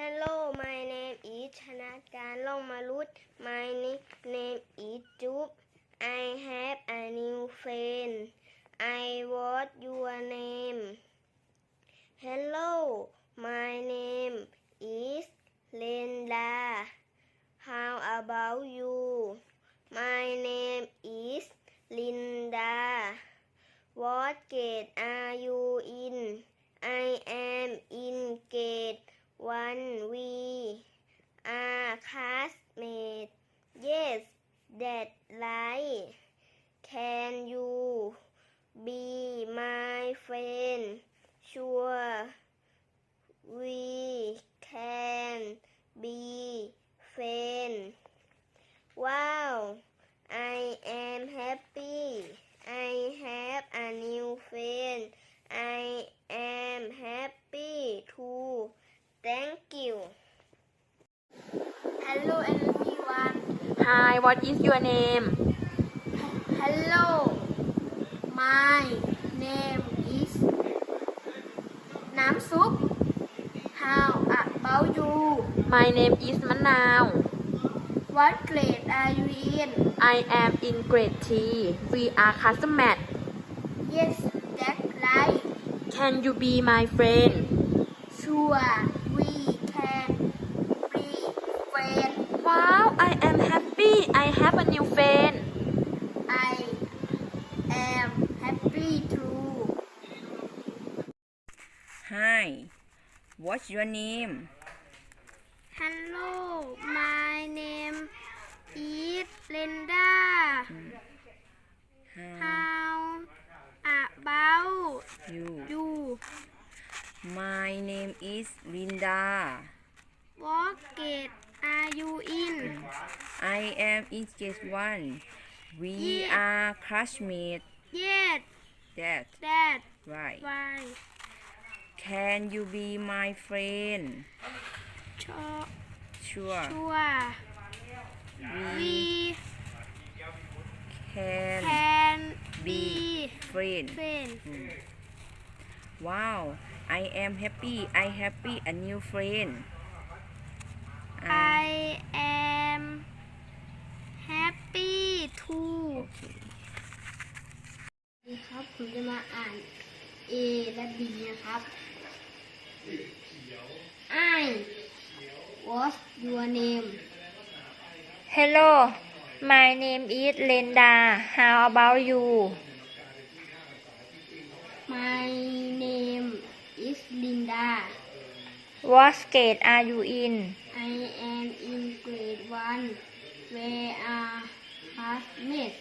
Hello my name is ชนาการลงมารุต My name is จุ๊บ I have a new friend I what your name Hello my name is Linda How about you My name is Linda What grade are you in I am in grade one we are classmates. Yes that right can you be my friend? Sure we can be friends. Wow I am happy I have a new friend I am happy too Thank you. Hello everyone. Hi, what is your name? Hello, my name is Nam Suk. How about you? My name is Manao. What grade are you in? I am in grade T. We are classmates. Yes, that's right. Can you be my friend? Sure. Wow I am happy I have a new friend I am happy too. Hi, what's your name? Hello, my name is Linda. How How about you? you? My name is Linda. What grade are you in? I am in grade one. We Yeah. are classmates. Yes, That that right. why. Can you be my friend? Sure, Sure. sure. We We can can be be friends. friends. Wow, I am happy. I happy a new friend. Uh, I am ผมจะมาอ่าน A และ B นะครับ I What's your name Hello My name is Linda How about you My name is Linda What grade are you in I am in grade 1 Where are classmates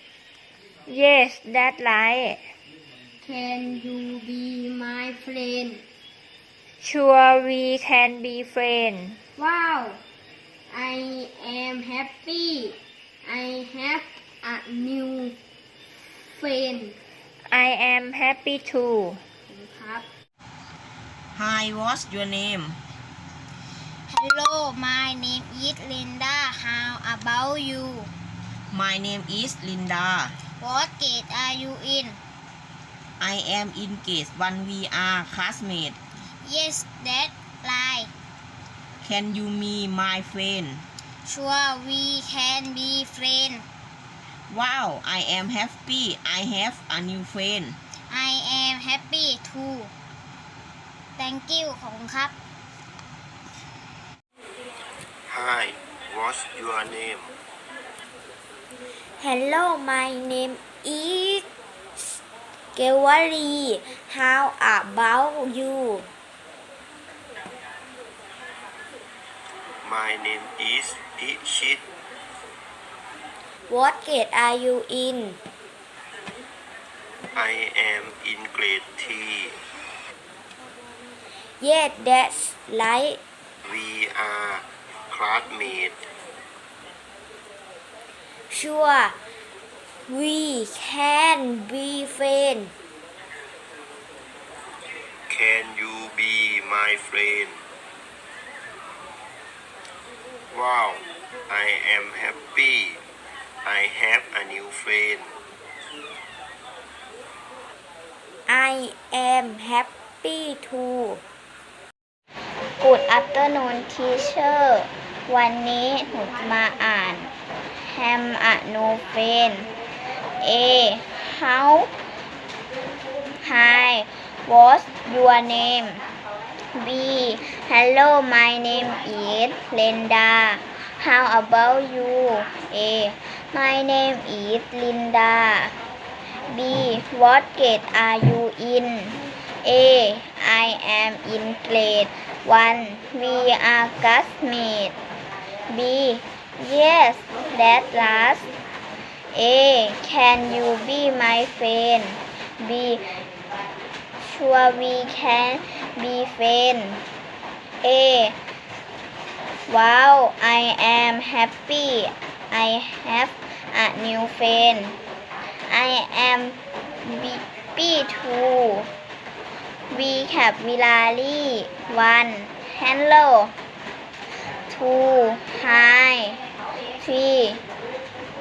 Yes that's right Can you be my friend Sure we can be friends Wow I am happy I have a new friend I am happy too ครับ Hi, what's your name? Hello my name is Linda How about you My name is Linda. What grade are you in I am in grade one. We are classmates. Yes that right Can you be my friend? Sure we can be friends Wow, I am happy. I have a new friend. I am happy too Thank you ขอบคุณครับ Hi, what's your name? Hello my name is Gewari How about you My name is Ishit. What grade are you in I am in grade 3. Yes that's right We are classmates. Sure we can be friends Can you be my friend? Wow, I am happy. I have a new friend. I am happy too Good afternoon teacher วันนี้หนูจะมาอ่าน Ham a no friend A How? Hi What's your name? B Hello my name is Linda. How about you? A My name is Linda. B What grade are you in? A I am in grade 1 We are classmates. B Yes that's last A Can you be my friend? B Sure we can be friends A Wow I am happy. I have a new friend. I am happy too. Vocabulary 1 hello. 2 hi. 3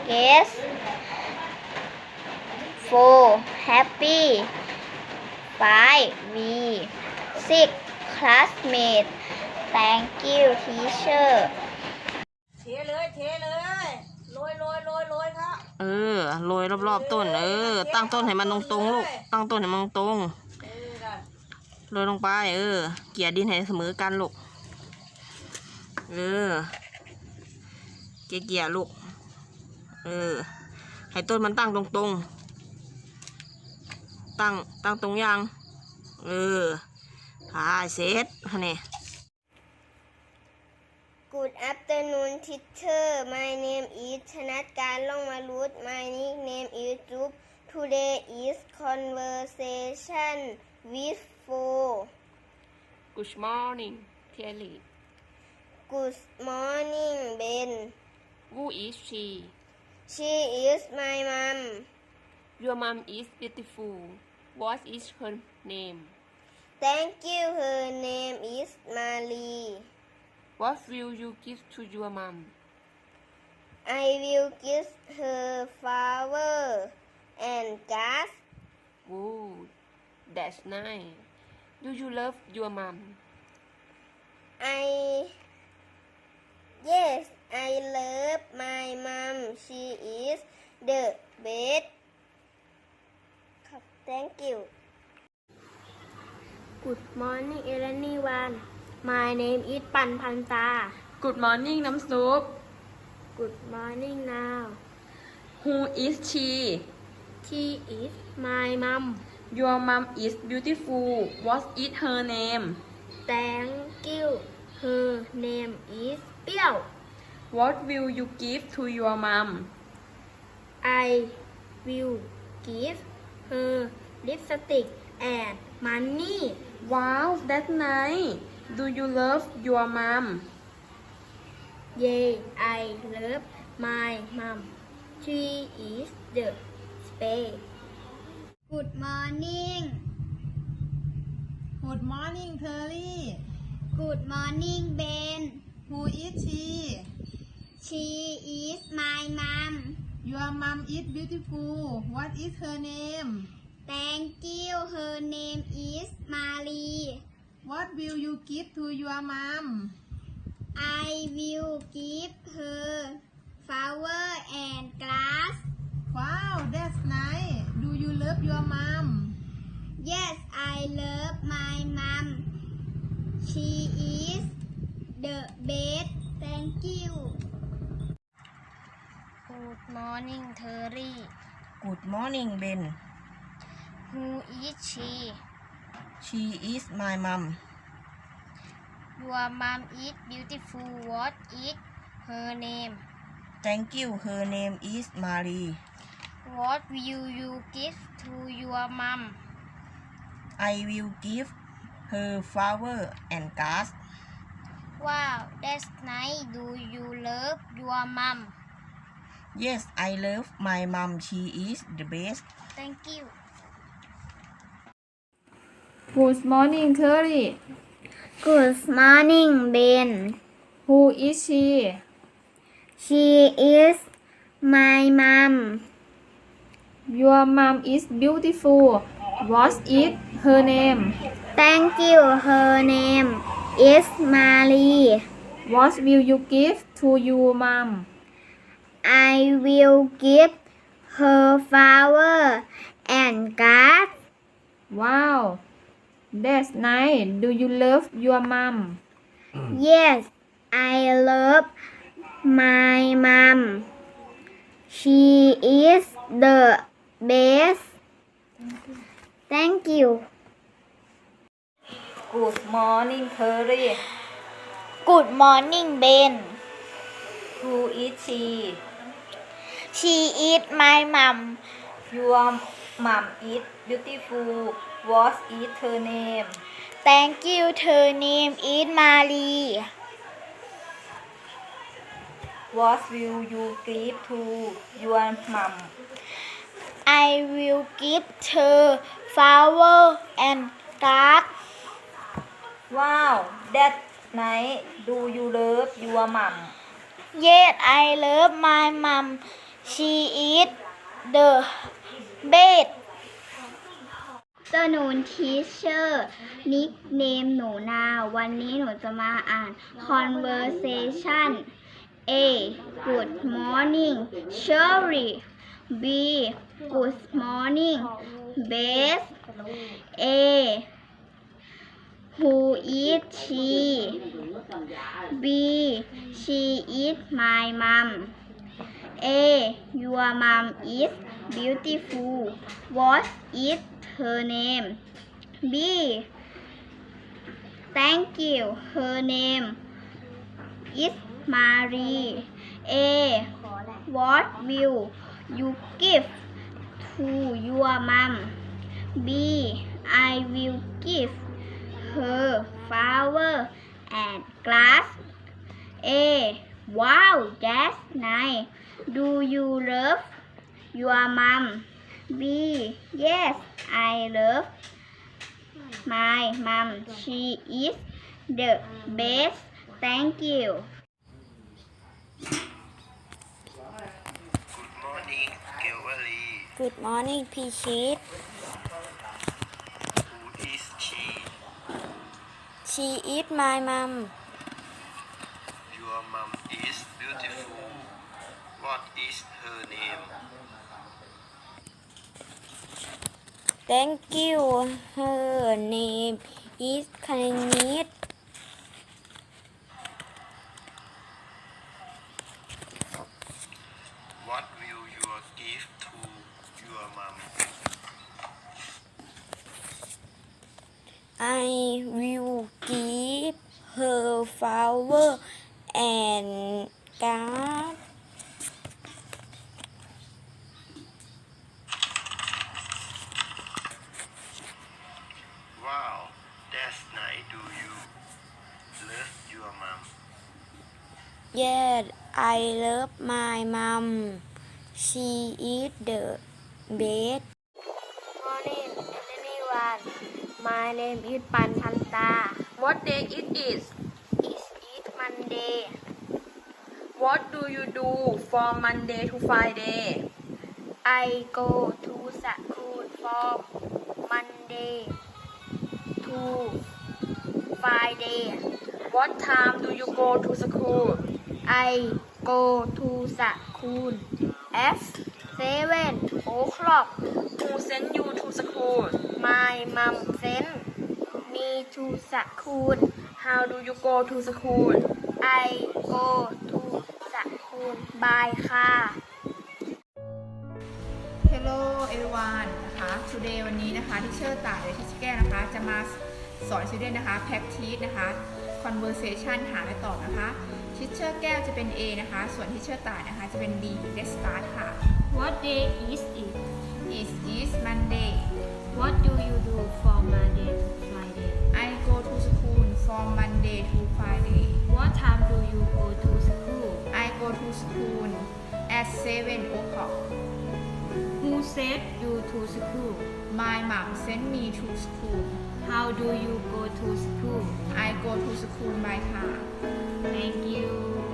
yes 4 happy 5 we 6 classmate thank you teacher เทเลยเทเลยโรยโรยโรยโรยครับเออโรยรอบๆต้น เออ ตั้งต้นให้มันตรงๆลูกตั้งต้นให้มันตรงเออกันๆโรยลงไป เออ เกลี่ยดินให้เสมอกันลูกเออ เกลี่ยๆลูก เออ ให้ต้นมันตั้งตรงๆ ตั้งตั้งตรงยังเออพายเสร็จฮะเนี่ย Good afternoon teacher my name is ชนัดการล่องมารุต my nickname is จุ๊บ today is conversation with four Good morning, Kelly. Good morning Ben Who is she? she is my mom Your mom is beautiful. What is her name? thank you her name is Marie What will you give to your mom? I will give her flower and gas Good. That's nice. Do you love your mom? I yes I love my mom she is the best Thank you. Good morning, everyone. My name is Pan Panta. Good morning, Nam Snoop. Good morning now. Who is she? She is my mom. Your mom is beautiful. What is her name? Thank you. Her name is Piao. What will you give to your mom? I will give her lipstick and money. Wow, that's nice. Do you love your mom? Yay, I love my mom. She is the space. Good morning. Good morning เทอรี่ Good morning, Ben. Who is she She is my mom. Your mom is beautiful What is her name Thank you. Her name is Marie. What will you give to your mom I will give her flower and glass. Wow that's nice Do you love your mom Yes, I love my mom. She is the best. Thank you. Morning, Terry. Good morning Ben Who is she? She is my mom Your mom is beautiful. What is her name? Thank you her name is Marie What will you give to your mom? I will give her flower and gas Wow, that's nice. Do you love your mom? Yes I love my mom she is the best Thank you. Good morning, Terry. Good morning, Ben. Who is she? She is my mom. Your mom is beautiful. What is her name? Thank you. Her name is Marie. What will you give to your mom I will give her flower and cards. Wow that's nice do you love your mom Yes, I love my mom. She is the best. Thank you. Good morning Curry Good morning, Ben. Who is she She is my mom. Your mom is beautiful What is her name Thank you. Her name is Marie. What will you give to your mom I will give her flower and cards. Wow that nice Do you love your mom Yes, I love my mom. She is the best. afternoon teacher nickname หนูนา วันนี้หนูจะมาอ่าน conversation A good morning Sherry B good morning Beth A who is she B she is my mom A your mom is beautiful. What is her name? B thank you. Her name is Marie. A what will you give to your mom? B I will give her flower and glass. A. Wow, that's nice. Do you love your mom? B. Yes, I love my mom. She is the best. Thank you. Good morning Gilvally Good morning, Peaches. Who is she She is my mom. Your mom is beautiful What is her name Thank you. Her name is Kanit. What will you give to your mom I will give her flower and card. Wow that's nice Do you love your mom Yes, I love my mom. She is the best. Morning, everyone. My name is Pan Panta. What day it is It is Monday. What do you do from Monday to Friday I go to school from Monday to Friday. What time do you go to school I go to school at seven o'clock. Who send you to school My mom sent me to school. How do you go to school I go to school by car. Hello everyone นะคะ today วันนี้นะคะที่เชื่อต่ายหรือที่แก้นะคะจะมา สอน student นะคะ practice นะคะ conversation หาและตอบนะคะทิเชอร์แก้วจะเป็น A นะคะ ส่วนทิเชอร์ต่ายนะคะจะเป็น D let's start ค่ะ What day is it? is is Monday What do you do from Monday to Friday? I go to school from Monday to Friday What time do you go to school? I go to school at 7 o'clock Who sent you to school? My mom sent me to school How do you go to school? I go to school by car Thank you.